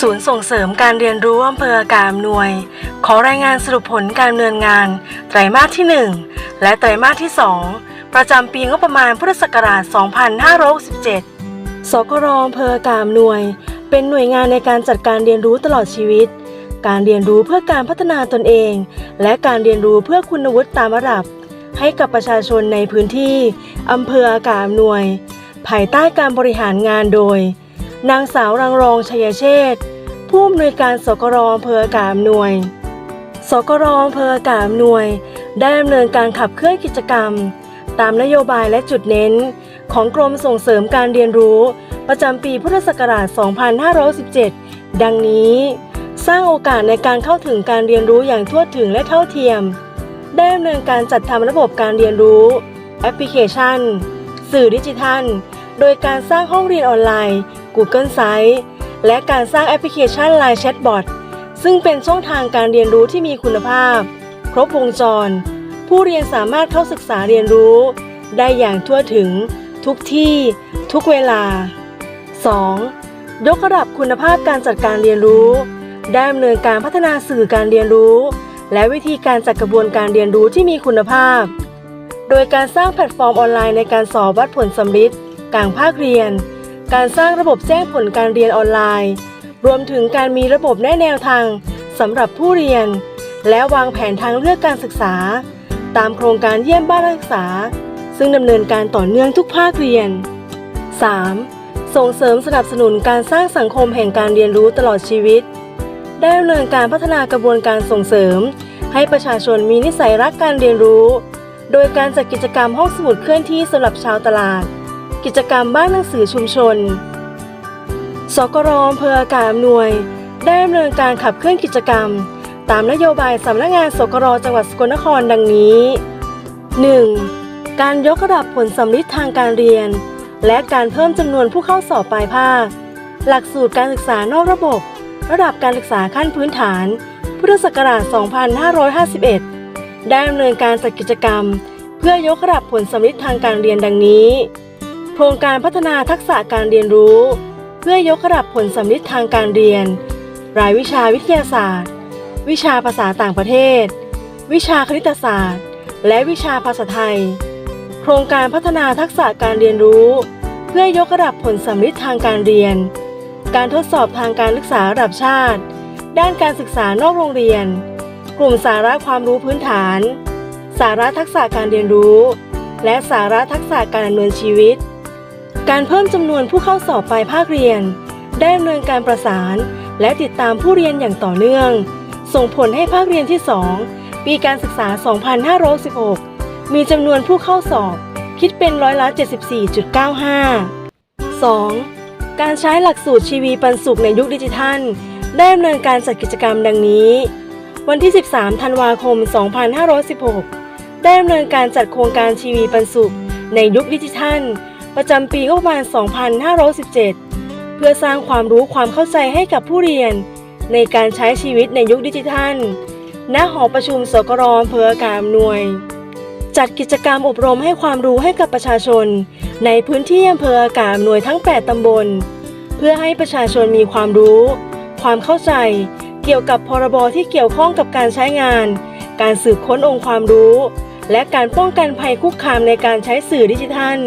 ศูนย์ส่งเสริมการเรียนรู้อำเภออากาศอำนวย ขอรายงานสรุปผลการดำเนินงาน ไตรมาสที่ 1 และไตรมาสที่ 2 ประจำปีงบประมาณพุทธศักราช 2567 สกรอำเภออากาศอำนวย เป็นหน่วยงานในการจัดการเรียนรู้ตลอดชีวิต การเรียนรู้เพื่อการพัฒนาตนเอง และการเรียนรู้เพื่อคุณวุฒิตามระดับ ให้กับประชาชนในพื้นที่อำเภออากาศอำนวย ภายใต้การบริหารงานโดย นางสาวรังรองชัยเชษฐ์ผู้อำนวยการสกรอำเภอกาศอำนวย สกรอำเภอกาศอำนวย ได้ดำเนินการขับเคลื่อนกิจกรรม ตามนโยบายและจุดเน้น ของกรมส่งเสริมการเรียนรู้ ประจำปีพุทธศักราช 2517 ดังนี้ สร้างโอกาสในการเข้าถึงการเรียนรู้อย่างทั่วถึงและเท่าเทียม ได้ดำเนินการจัดทำระบบการเรียนรู้แอปพลิเคชัน สื่อดิจิทัล โดยการสร้างห้องเรียนออนไลน์ Google Site และการสร้างแอปพลิเคชัน Line Chatbot ซึ่งเป็นช่องทางการเรียนรู้ที่มีคุณภาพ ครบวงจร ผู้เรียนสามารถเข้าศึกษาเรียนรู้ ได้อย่างทั่วถึง ทุกที่ ทุกเวลา 2. ยกระดับคุณภาพการจัดการเรียนรู้ ได้ดำเนินการพัฒนาสื่อการเรียนรู้ และวิธีการจัดกระบวนการเรียนรู้ที่มีคุณภาพ โดยการสร้างแพลตฟอร์มออนไลน์ในการสอบวัดผลสำลิดกลางภาคเรียน การสร้างระบบแจ้งผลการเรียนออนไลน์ รวมถึงการมีระบบแนะแนวทางสำหรับผู้เรียน และวางแผนทางเลือกการศึกษา ตามโครงการเยี่ยมบ้านนักศึกษา ซึ่งดำเนินการต่อเนื่องทุกภาคเรียน 3. ส่งเสริมสนับสนุนการสร้างสังคมแห่งการเรียนรู้ตลอดชีวิต ได้ดำเนินการพัฒนากระบวนการส่งเสริม ให้ประชาชนมีนิสัยรักการเรียนรู้ โดยการจัดกิจกรรมห้องสมุดเคลื่อนที่สำหรับชาวตลาด กิจกรรมบ้านหนังสือชุมชน สกรอำเภออากาศอำนวย ได้ดำเนินการขับเคลื่อนกิจกรรม ตามนโยบายสำนักงานสกรจังหวัดสกลนครดังนี้ 1. การยกระดับผลสำลิดทางการเรียน และการเพิ่มจำนวนผู้เข้าสอบปลายภาค หลักสูตรการศึกษานอกระบบ ระดับการศึกษาขั้นพื้นฐาน พุทธศักราช 2551 ได้ดำเนินการจัดกิจกรรม เพื่อยกระดับผลสำลิดทางการเรียนดังนี้ ครงการพัฒนาทักษะการเรียนรู้ เพื่อยกระดับผลสำลิดทางการเรียน รายวิชาวิทยาศาสตร์ วิชาภาษาต่างประเทศ วิชาคณิตศาสตร์ และวิชาภาษาไทย โครงการพัฒนาทักษะการเรียนรู้ เพื่อยกระดับผลสำลิดทางการเรียน การทดสอบทางการศึกษาระดับชาติ ด้านการศึกษานอกโรงเรียน กลุ่มสาระความรู้พื้นฐาน สาระทักษะการเรียนรู้ และสาระทักษะการดำเนินชีวิต การเพิ่มจำนวนผู้เข้าสอบปลายภาคเรียน ได้ดำเนินการประสาน และติดตามผู้เรียนอย่างต่อเนื่อง ส่งผลให้ภาคเรียนที่ 2 ปีการศึกษา 2516 มีจำนวนผู้เข้าสอบ คิดเป็นร้อยละ 74.95 2. การใช้หลักสูตรชีวีปันสุขในยุคดิจิทัล ได้ดำเนินการจัดกิจกรรมดังนี้ วันที่ 13 ธันวาคม 2516 ได้ดำเนินการจัดโครงการชีวีปันสุขในยุคดิจิทัล ประจำปีงบประมาณ 2517 เพื่อสร้างความรู้ความเข้าใจให้กับผู้เรียน ในการใช้ชีวิตในยุคดิจิทัล ณ หอประชุมสกรอำเภออากาศอำนวย จัดกิจกรรมอบรมให้ความรู้ให้กับประชาชน ในพื้นที่อำเภออากาศอำนวยทั้ง 8 ตำบล เพื่อให้ประชาชนมีความรู้ ความเข้าใจ เกี่ยวกับพรบที่เกี่ยวข้องกับการใช้งาน การสืบค้นองค์ความรู้ และการป้องกันภัยคุกคามในการใช้สื่อดิจิทัล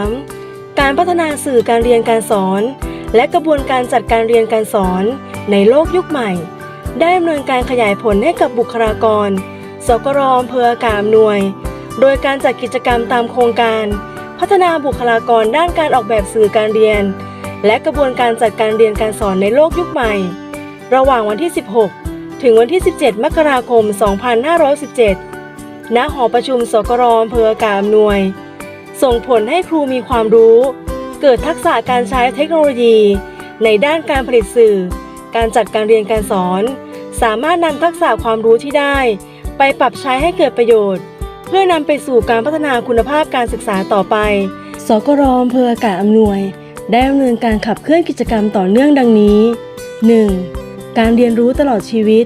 3. การพัฒนาสื่อการเรียนการสอน และกระบวนการจัดการเรียนการสอน ในโลกยุคใหม่ ได้ดำเนินการขยายผลให้กับบุคลากร สกรอำเภออากาศอำนวย โดยการจัดกิจกรรมตามโครงการ พัฒนาบุคลากรด้านการออกแบบสื่อการเรียน และกระบวนการจัดการเรียนการสอนในโลกยุคใหม่ ระหว่างวันที่ 16 ถึงวันที่ 17 มกราคม 2517 ณหอประชุมสกรอำเภออากาศอำนวย ส่งผลให้ครูมีความรู้ เกิดทักษะการใช้เทคโนโลยี ในด้านการผลิตสื่อ การจัดการเรียนการสอน สามารถนำทักษะความรู้ที่ได้ ไปปรับใช้ให้เกิดประโยชน์ เพื่อนำไปสู่การพัฒนาคุณภาพการศึกษาต่อไป สกรอำเภออากาศอำนวย ได้ดำเนินการขับเคลื่อนกิจกรรมต่อเนื่องดังนี้ 1. การเรียนรู้ตลอดชีวิต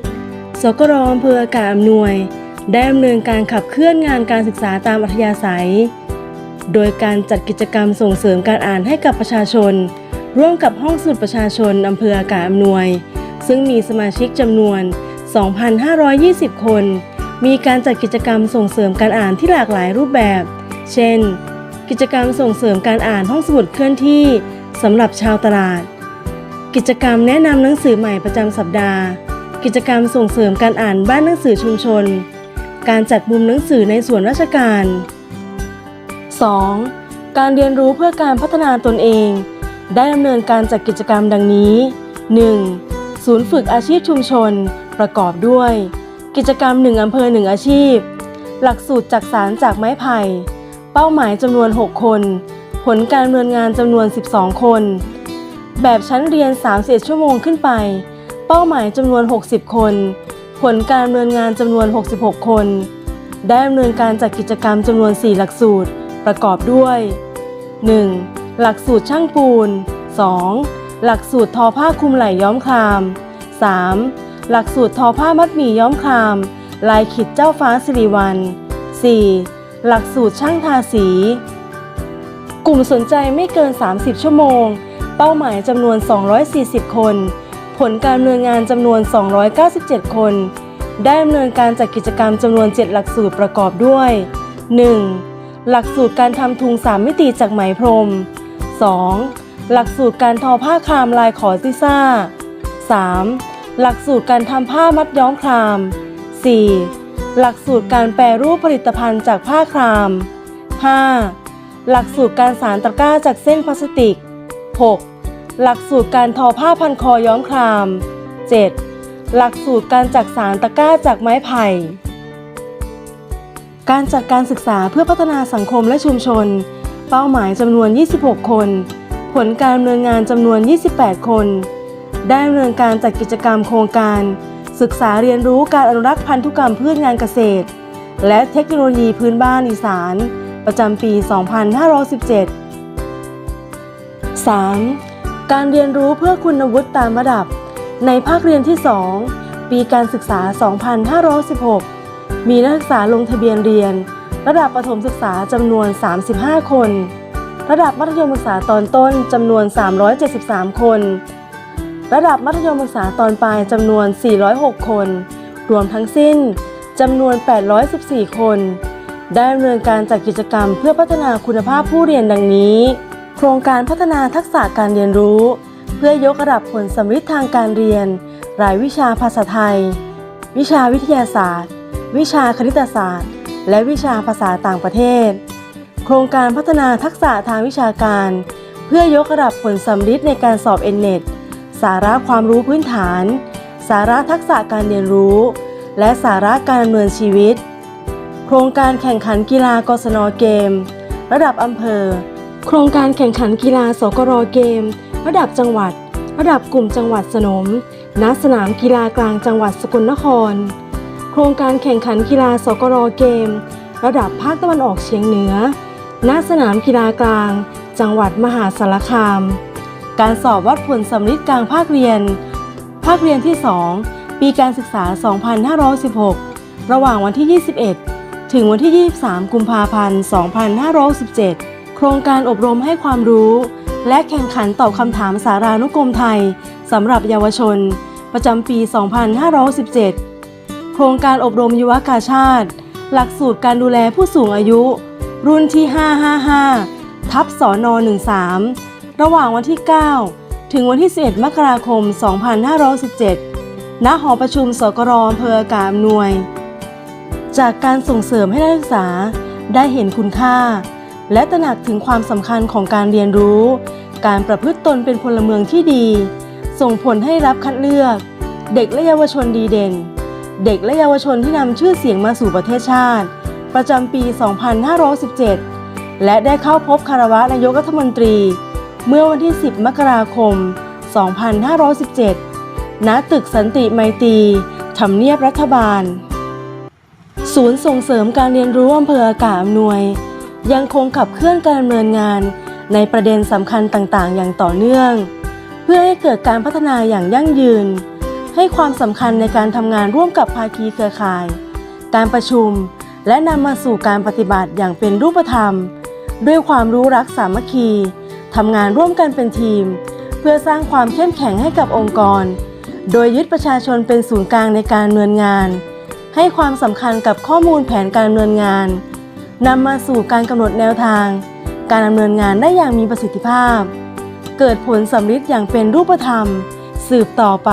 สกรอำเภออากาศอำนวย ได้ดำเนินการขับเคลื่อนงานการศึกษาตามอัธยาศัย โดยการจัดกิจกรรมส่งเสริมการอ่านให้กับประชาชน ร่วมกับห้องสมุดประชาชนอำเภออากาศอำนวย ซึ่งมีสมาชิกจำนวน 2,520 คน มีการจัดกิจกรรมส่งเสริมการอ่านที่หลากหลายรูปแบบ เช่น กิจกรรมส่งเสริมการอ่านห้องสมุดเคลื่อนที่สำหรับชาวตลาด กิจกรรมแนะนำหนังสือใหม่ประจำสัปดาห์ กิจกรรมส่งเสริมการอ่านบ้านหนังสือชุมชน การจัดมุมหนังสือในส่วนราชการ 2. การเรียนรู้เพื่อการพัฒนาตนเอง ได้ดำเนินการจัดกิจกรรมดังนี้ 1. ศูนย์ฝึกอาชีพชุมชน ประกอบด้วย กิจกรรม 1อำเภอ 1 อาชีพ หลักสูตรจักสารจากไม้ไผ่ เป้าหมายจำนวน 6 คน ผลการดำเนินงานจำนวน 12 คน แบบชั้นเรียน31ชั่วโมงขึ้นไป เป้าหมายจำนวน 60 คน ผลการดำเนินงานจำนวน 66 คน ได้ดำเนินการจัดกิจกรรมจำนวน 4 หลักสูตร ประกอบด้วย 1. หลักสูตรช่างปูน 2. หลักสูตรทอผ้าคลุมไหล่ย้อมคราม 3. หลักสูตรทอผ้ามัดหมี่ย้อมคราม ลายขิดเจ้าฟ้าสิริวัล 4. หลักสูตรช่างทาสี กลุ่มสนใจไม่เกิน 30 ชั่วโมง เป้าหมายจำนวน 240 คน ผลการดำเนินงานจำนวน 297 คน ได้ดำเนินการจัดกิจกรรมจำนวน 7 หลักสูตรประกอบด้วย 1. หลักสูตรการทำทุง 3 มิติจากไหมพรม 2. หลักสูตรการทอผ้าครามลายขอซิซ่า 3. หลักสูตรการทำผ้ามัดย้อมคราม 4. หลักสูตรการแปรรูปผลิตภัณฑ์จากผ้าคราม 5. หลักสูตรการสารตะกร้าจากเส้นพลาสติก 6. หลักสูตรการทอผ้าพันคอย้อมคราม 7. หลักสูตรการจักสารตะกร้าจากไม้ไผ่ การจัดการศึกษาเพื่อพัฒนาสังคมและชุมชน เป้าหมายจำนวน 26 คน ผลการดำเนินงานจำนวน 28 คน ได้ดำเนินการจัดกิจกรรมโครงการ ศึกษาเรียนรู้การอนุรักษ์พันธุกรรมพืชงานเกษตร และเทคโนโลยีพื้นบ้านอีสาน ประจำปี 2517 3. การเรียนรู้เพื่อคุณวุฒิตามระดับ ในภาคเรียนที่ 2 ปีการศึกษา 2516 มีนักศึกษาลงทะเบียนเรียน ระดับประถมศึกษาจำนวน 35 คน ระดับมัธยมศึกษาตอนต้นจำนวน 373 คน ระดับมัธยมศึกษาตอนปลายจำนวน 406 คน รวมทั้งสิ้นจำนวน 814 คน ได้ดำเนินการจัดกิจกรรมเพื่อพัฒนาคุณภาพผู้เรียนดังนี้ โครงการพัฒนาทักษะการเรียนรู้ เพื่อยกระดับผลสำฤทธิ์ทางการเรียน รายวิชาภาษาไทย วิชาวิทยาศาสตร์ วิชาคณิตศาสตร์ และวิชาภาษาต่างประเทศ โครงการพัฒนาทักษะทางวิชาการ เพื่อยกระดับผลสำฤทธิ์ในการสอบเอ็นเน็ตสาระความรู้พื้นฐาน สาระทักษะการเรียนรู้ และสาระการดำเนินชีวิต โครงการแข่งขันกีฬากศนเกม ระดับอำเภอ โครงการแข่งขันกีฬาสกรเกม ระดับจังหวัด ระดับกลุ่มจังหวัดสนม ณ สนามกีฬากลางจังหวัดสกลนคร โครงการแข่งขันกีฬาสกรเกม ระดับภาคตะวันออกเฉียงเหนือ ณ สนามกีฬากลาง จังหวัดมหาสารคาม การสอบวัดผลสำลิดกลางภาคเรียน ภาคเรียนที่ 2 ปีการศึกษา 2516 ระหว่างวันที่ 21 ถึงวันที่ 23 กุมภาพันธ์ 2517 โครงการอบรมให้ความรู้ และแข่งขันตอบคำถามสารานุกรมไทยสำหรับเยาวชน ประจำปี 2517 โครงการอบรมยุวกาชาติ หลักสูตรการดูแลผู้สูงอายุ รุ่นที่ 555 ทับสอนอ13 ระหว่างวันที่ 9 ถึงวันที่ 11 มกราคม 2517 ณ หอประชุมสกรอำเภออากาศอำนวย จากการส่งเสริมให้นักศึกษาได้เห็นคุณค่า และตระหนักถึงความสำคัญของการเรียนรู้ การประพฤติตนเป็นพลเมืองที่ดี ส่งผลให้รับคัดเลือก เด็กและเยาวชนดีเด่น เด็กและเยาวชนที่นำชื่อเสียงมาสู่ประเทศชาติ ประจำปี 2517 และได้เข้าพบคารวะนายกรัฐมนตรี เมื่อวันที่ 10 มกราคม 2517 ณ ตึกสันติไมตรีทำเนียบรัฐบาล ศูนย์ส่งเสริมการเรียนรู้อำเภออากาศอำนวย ยังคงขับเคลื่อนการดำเนินงาน ในประเด็นสำคัญต่างๆ อย่างต่อเนื่อง เพื่อให้เกิดการพัฒนาอย่างยั่งยืน ให้ความสำคัญในการทำงานร่วมกับภาคีเครือข่าย การประชุมและนำมาสู่การปฏิบัติอย่างเป็นรูปธรรม ด้วยความรู้รักสามัคคีทำงานร่วมกันเป็นทีม เพื่อสร้างความเข้มแข็งให้กับองค์กร โดยยึดประชาชนเป็นศูนย์กลางในการดำเนินงาน ให้ความสำคัญกับข้อมูลแผนการดำเนินงาน นำมาสู่การกำหนดแนวทาง การดำเนินงานได้อย่างมีประสิทธิภาพ เกิดผลสำลิดอย่างเป็นรูปธรรม สืบต่อไป